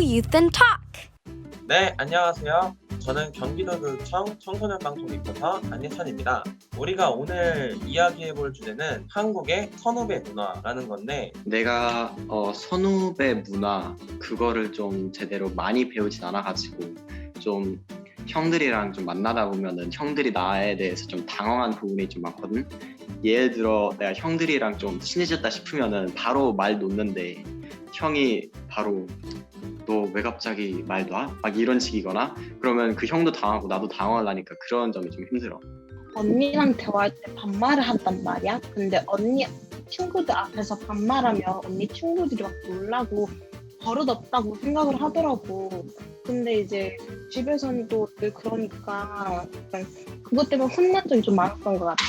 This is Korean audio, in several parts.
Youth and Talk. 네, 안녕하세요. 저는 경기도교육청 청소년 방송 리포터 안예찬입니다. 우리가 오늘 이야기해 볼 주제는 한국의 선후배 문화라는 건데, 내가 어, 선후배 문화 그거를 좀 제대로 많이 배우진 않아가지고 좀 형들이랑 좀 만나다 보면은 형들이 나에 대해서 좀 당황한 부분이 좀 많거든. 예를 들어 내가 형들이랑 좀 친해졌다 싶으면은 바로 말 놓는데 형이 바로 너 왜 갑자기 말 놔? 막 이런 식이거나 그러면 그 형도 당하고 나도 당황을 하니까 그런 점이 좀 힘들어. 언니랑 대화할 때 반말을 한단 말이야. 근데 언니 친구들 앞에서 반말하면 언니 친구들이 막 놀라고 버릇없다고 생각을 하더라고. 근데 이제 집에서는 또 늘 그러니까 그것 때문에 혼난 적이 좀 많았던 것 같아.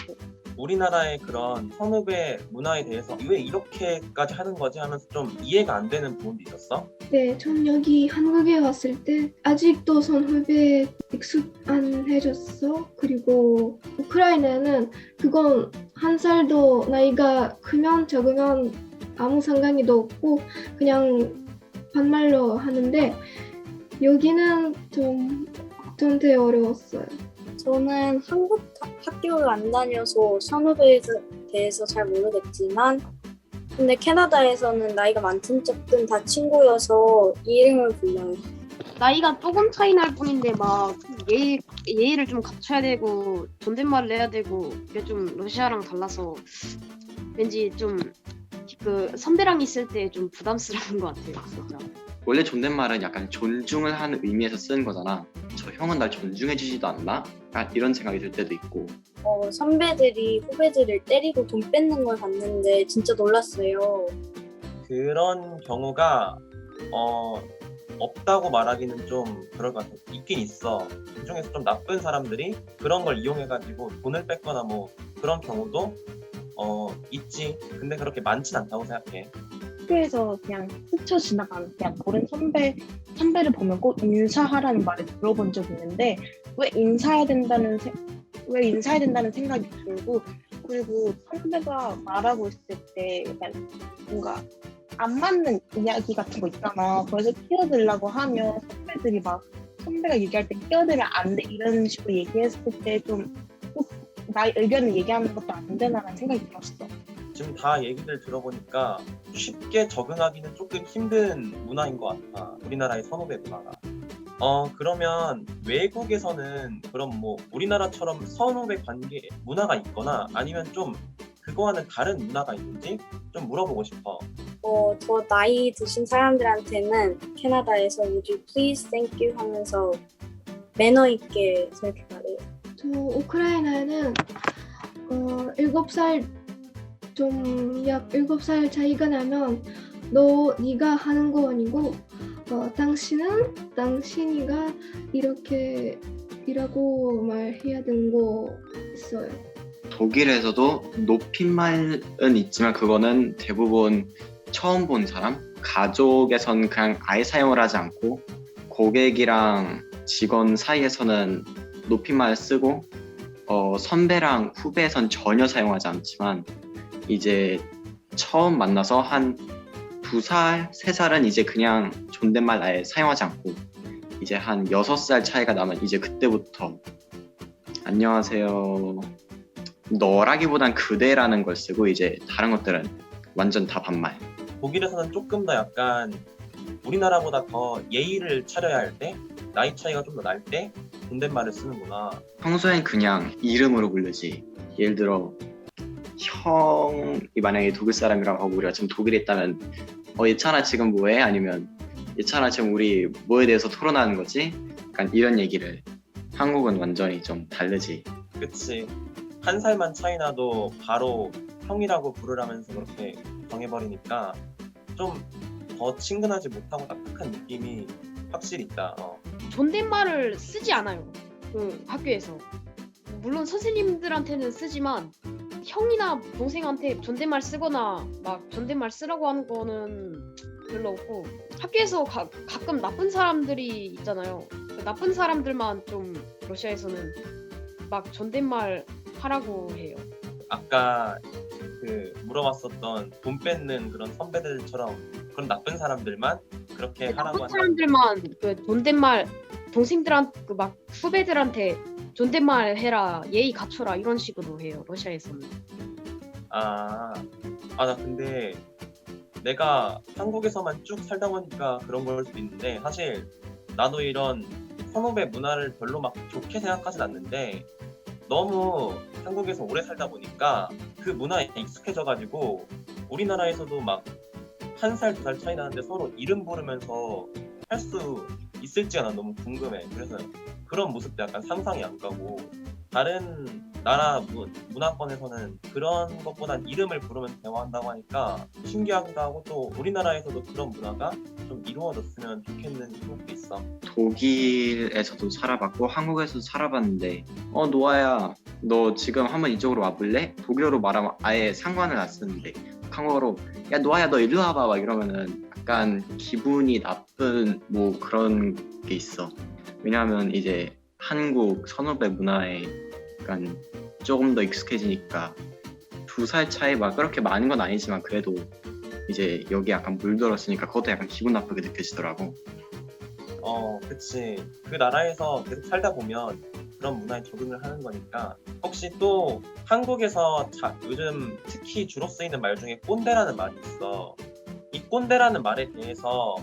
우리나라의 그런 선후배 문화에 대해서 왜 이렇게까지 하는 거지 하면서 좀 이해가 안 되는 부분도 있었어? 네, 전 여기 한국에 왔을 때 아직도 선후배 익숙 안 해졌어. 그리고 우크라이나는 그건 한 살도 나이가 크면 적으면 아무 상관이 없고 그냥 반말로 하는데 여기는 좀 저한테 어려웠어요. 저는 한국 하- 학교를 안 다녀서 선후배에 대해서 잘 모르겠지만 근데 캐나다에서는 나이가 많든 적든 다 친구여서 이름을 불러요. 나이가 조금 차이 날 뿐인데 막 예의 예의를 좀 갖춰야 되고 존댓말을 해야 되고 이게 좀 러시아랑 달라서 왠지 좀 그 선배랑 있을 때 좀 부담스러운 것 같아요 진짜. 원래 존댓말은 약간 존중을 하는 의미에서 쓰는 거잖아. 저 형은 날 존중해주지도 않나? 약간 이런 생각이 들 때도 있고. 어, 선배들이 후배들을 때리고 돈 뺏는 걸 봤는데 진짜 놀랐어요. 그런 경우가, 어, 없다고 말하기는 좀 그럴 것 같아. 있긴 있어. 그 중에서 좀 나쁜 사람들이 그런 걸 이용해가지고 돈을 뺏거나 뭐 그런 경우도, 어, 있지. 근데 그렇게 많진 않다고 생각해. 학교에서 그냥 스쳐 지나가는 그냥 모르는 선배 선배를 보면 꼭 인사하라는 말을 들어본 적이 있는데 왜 인사해야 된다는 세- 왜 인사해야 된다는 생각이 들고 그리고 선배가 말하고 있을 때 약간 뭔가 안 맞는 이야기 같은 거 있잖아. 그래서 끼어들라고 하면 선배들이 막 선배가 얘기할 때 끼어들면 안 돼 이런 식으로 얘기했을 때좀 나의 의견을 얘기하는 것도 안 되나라는 생각이 들었어. 지금 다 얘기들 들어보니까 쉽게 적응하기는 조금 힘든 문화인 것 같아. 우리나라의 선후배 문화가. 어, 그러면 외국에서는 그럼 뭐 우리나라처럼 선후배 관계 문화가 있거나 아니면 좀 그거와는 다른 문화가 있는지 좀 물어보고 싶어. 어, 더 나이 드신 사람들한테는 캐나다에서 would you please, thank you 하면서 매너 있게 저렇게 말해요. 저 우크라이나는 어, 7살 좀 약 7살 차이가 나면 너 네가 하는 거 아니고 어, 당신은 당신이가 이렇게 이라고 말해야 되는 거 있어요. 독일에서도 높임말은 있지만 그거는 대부분 처음 본 사람, 가족에선 그냥 아예 사용을 하지 않고 고객이랑 직원 사이에서는 높임말 쓰고 어, 선배랑 후배에선 전혀 사용하지 않지만 이제 처음 만나서 한 두 살, 세 살은 이제 그냥 존댓말 아예 사용하지 않고 이제 한 여섯 살 차이가 나면 이제 그때부터 안녕하세요. 너라기보단 그대라는 걸 쓰고 이제 다른 것들은 완전 다 반말. 독일에서는 조금 더 약간 우리나라보다 더 예의를 차려야 할 때, 나이 차이가 좀 더 날 때 존댓말을 쓰는구나. 평소엔 그냥 이름으로 부르지. 예를 들어 형이 만약에 독일 사람이라고 하고 우리가 지금 독일에 있다면 어 예찬아 지금 뭐해? 아니면 예찬아 지금 우리 뭐에 대해서 토론하는 거지? 약간 이런 얘기를 한국은 완전히 좀 다르지. 그치. 한 살만 차이 나도 바로 형이라고 부르라면서 그렇게 정해버리니까 좀 더 친근하지 못하고 딱딱한 느낌이 확실히 있다. 어. 존댓말을 쓰지 않아요. 그 학교에서 물론 선생님들한테는 쓰지만 형이나 동생한테 존댓말 쓰거나 막 존댓말 쓰라고 하는 거는 별로 없고 학교에서 가, 가끔 나쁜 사람들이 있잖아요. 그 나쁜 사람들만 좀 러시아에서는 막 존댓말 하라고 해요. 아까 그 물어봤었던 돈 뺏는 그런 선배들처럼 그런 나쁜 사람들만 그렇게 나쁜 하라고 한다. 사람들만 그 존댓말 동생들한 그막 후배들한테 존댓말 해라 예의 갖춰라 이런 식으로 해요 러시아에서는 아, 아, 나 근데 내가 한국에서만 쭉 살다 보니까 그런 걸 수도 있는데 사실 나도 이런 선후배 문화를 별로 막 좋게 생각하진 않는데 너무 한국에서 오래 살다 보니까 그 문화에 익숙해져가지고 우리나라에서도 막 한 살, 두 살 차이 나는데 서로 이름 부르면서 할 수 있을지가 난 너무 궁금해. 그래서 그런 모습도 약간 상상이 안 가고 다른 나라 문, 문화권에서는 그런 것보단 이름을 부르면서 대화한다고 하니까 신기하기도 하고 또 우리나라에서도 그런 문화가 좀 이루어졌으면 좋겠는 생각도 있어. 독일에서도 살아봤고 한국에서도 살아봤는데 어 노아야 너 지금 한번 이쪽으로 와볼래? 독일어로 말하면 아예 상관을 안 쓰는데 한국어로 야 노아야 너 일로 와봐 막 이러면은 약간 기분이 나쁜 뭐 그런 게 있어 왜냐하면 이제 한국 선후배 문화에 약간 조금 더 익숙해지니까 두 살 차이 막 그렇게 많은 건 아니지만 그래도 이제 여기 약간 물들었으니까 그것도 약간 기분 나쁘게 느껴지더라고 어, 그치. 그 나라에서 계속 살다 보면 그런 문화에 적응을 하는 거니까. 혹시 또 한국에서 자, 요즘 특히 주로 쓰이는 말 중에 꼰대라는 말이 있어. 이 꼰대라는 말에 대해서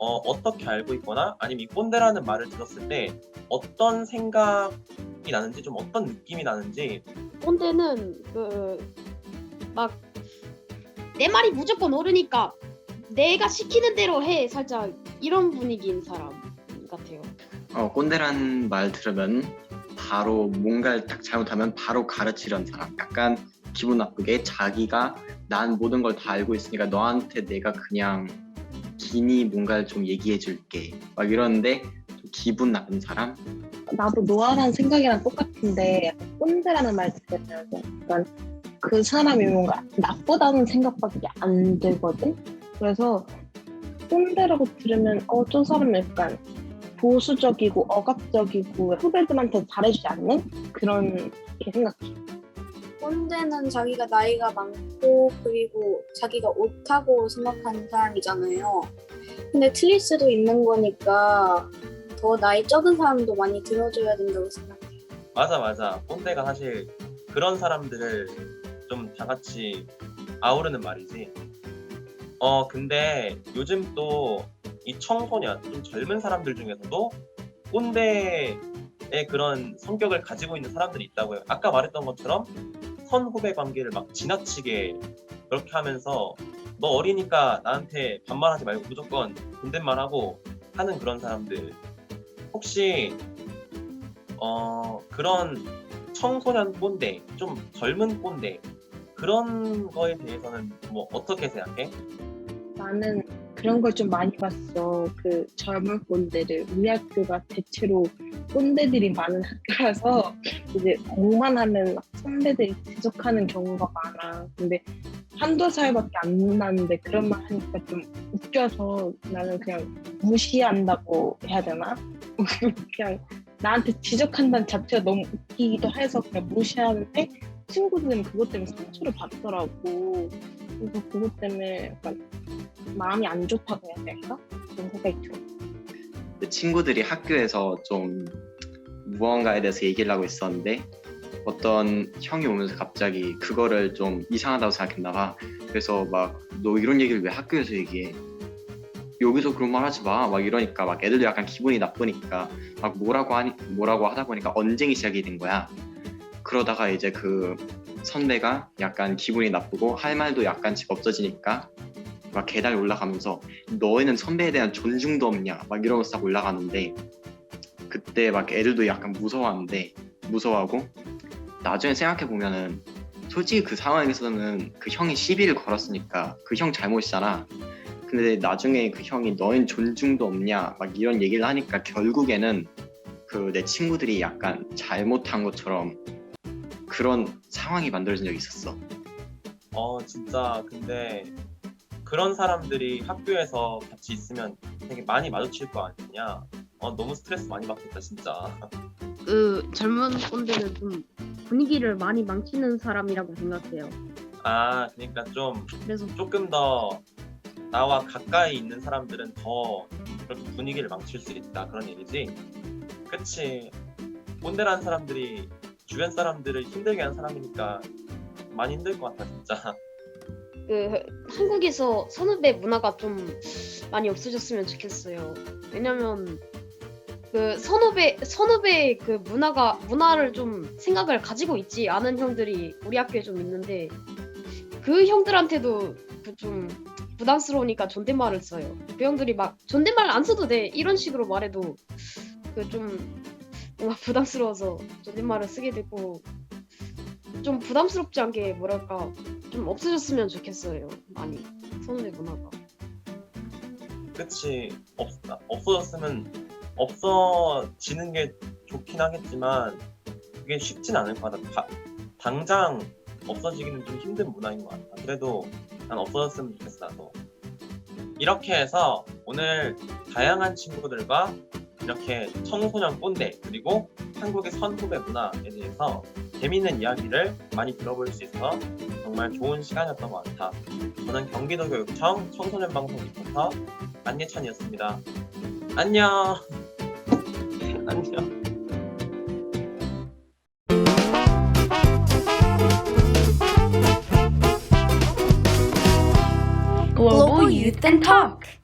어, 어떻게 알고 있거나 아니면 이 꼰대라는 말을 들었을 때 어떤 생각이 나는지 좀 어떤 느낌이 나는지 꼰대는 그 막 내 말이 무조건 옳으니까 내가 시키는 대로 해 살짝 이런 분위기인 사람 같아요. 어, 꼰대란 말 들으면 바로 뭔가를 딱 잘못하면 바로 가르치려는 사람. 약간 기분 나쁘게 자기가 난 모든 걸 다 알고 있으니까 너한테 내가 그냥 기니 뭔가를 좀 얘기해 줄게. 막 이러는데 좀 기분 나쁜 사람? 나도 노아라는 생각이랑 똑같은데 꼰대라는 말 들으면 약간 그 사람이 뭔가 나쁘다는 생각밖에 안 들거든. 그래서 꼰대라고 들으면 어 저 사람은 약간 보수적이고 억압적이고 후배들한테 잘해주지 않는 그런 게 생각해. 꼰대는 자기가 나이가 많고 그리고 자기가 옳다고 생각하는 사람이잖아요. 근데 틀릴 수도 있는 거니까 더 나이 적은 사람도 많이 들어줘야 된다고 생각해요. 맞아 맞아 꼰대가 사실 그런 사람들을 좀 다 같이 아우르는 말이지 어 근데 요즘 또 이 청소년 좀 젊은 사람들 중에서도 꼰대의 그런 성격을 가지고 있는 사람들이 있다고요 아까 말했던 것처럼 선후배 관계를 막 지나치게 그렇게 하면서 너 어리니까 나한테 반말하지 말고 무조건 존댓말 하고 하는 그런 사람들 혹시 어 그런 청소년 꼰대, 좀 젊은 꼰대 그런 거에 대해서는 뭐 어떻게 생각해? 나는 그런 걸 좀 많이 봤어. 그 젊은 꼰대를 우리 학교가 대체로 꼰대들이 많은 학교라서 이제 공만 하면 막 선배들이 지적하는 경우가 많아. 근데 한두 살밖에 안 나는데 그런 말 하니까 좀 웃겨서 나는 그냥 무시한다고 해야 되나? 그냥 나한테 지적한다는 자체가 너무 웃기기도 해서 그냥 무시하는데 친구들은 그것 때문에 상처를 받더라고. 그래서 그것 때문에 약간 마음이 안 좋다고 해야 될까? 그런 생각이 들어. 그 친구들이 학교에서 좀 무언가에 대해서 얘기를 하고 있었는데 어떤 형이 오면서 갑자기 그거를 좀 이상하다고 생각했나 봐. 그래서 막 너 이런 얘기를 왜 학교에서 얘기해? 여기서 그런 말 하지 마. 막 이러니까 막 애들도 약간 기분이 나쁘니까 막 뭐라고 하니 뭐라고 하다 보니까 언쟁이 시작이 된 거야. 그러다가 이제 그 선배가 약간 기분이 나쁘고 할 말도 약간씩 없어지니까 막 계단에 올라가면서 너희는 선배에 대한 존중도 없냐? 막 이러면서 딱 올라가는데 그때 막 애들도 약간 무서워하는데 무서워하고 나중에 생각해 보면은 솔직히 그 상황에서는 그 형이 시비를 걸었으니까 그 형 잘못이잖아. 근데 나중에 그 형이 너희는 존중도 없냐? 막 이런 얘기를 하니까 결국에는 그 내 친구들이 약간 잘못한 것처럼 그런 상황이 만들어진 적이 있었어. 어 진짜. 근데 그런 사람들이 학교에서 같이 있으면 되게 많이 마주칠 거 아니냐? 어 너무 스트레스 많이 받겠다 진짜. 그 젊은 꼰대는 좀 분위기를 많이 망치는 사람이라고 생각해요. 아 그러니까 좀 그래서 조금 더 나와 가까이 있는 사람들은 더 그렇게 분위기를 망칠 수 있다 그런 얘기지. 그치. 꼰대라는 사람들이 주변 사람들을 힘들게 하는 사람이니까 많이 힘들 것 같아 진짜. 그 한국에서 선후배 문화가 좀 많이 없어졌으면 좋겠어요. 왜냐면 그 선후배 선후배 그 문화가 문화를 좀 생각을 가지고 있지 않은 형들이 우리 학교에 좀 있는데 그 형들한테도 그 좀 부담스러우니까 존댓말을 써요. 그 형들이 막 존댓말 안 써도 돼 이런 식으로 말해도 그 좀 부담스러워서 존댓말을 쓰게 되고 좀 부담스럽지 않게 뭐랄까 좀 없어졌으면 좋겠어요. 많이 선후배 문화가. 그치. 없 없어졌으면 없어지는 게 좋긴 하겠지만 그게 쉽진 않을 것 같아. 다- 당장 없어지기는 좀 힘든 문화인 것 같아. 그래도 난 없어졌으면 좋겠어 나도. 이렇게 해서 오늘 다양한 친구들과 이렇게 청소년 꼰대 그리고 한국의 선후배 문화에 대해서 재밌는 이야기를 많이 들어볼 수 있어 정말 좋은 시간이었던 것 같아. 저는 경기도 교육청 청소년 방송 리포터 안예찬이었습니다. 안녕. 안녕. Global Youth and Talk.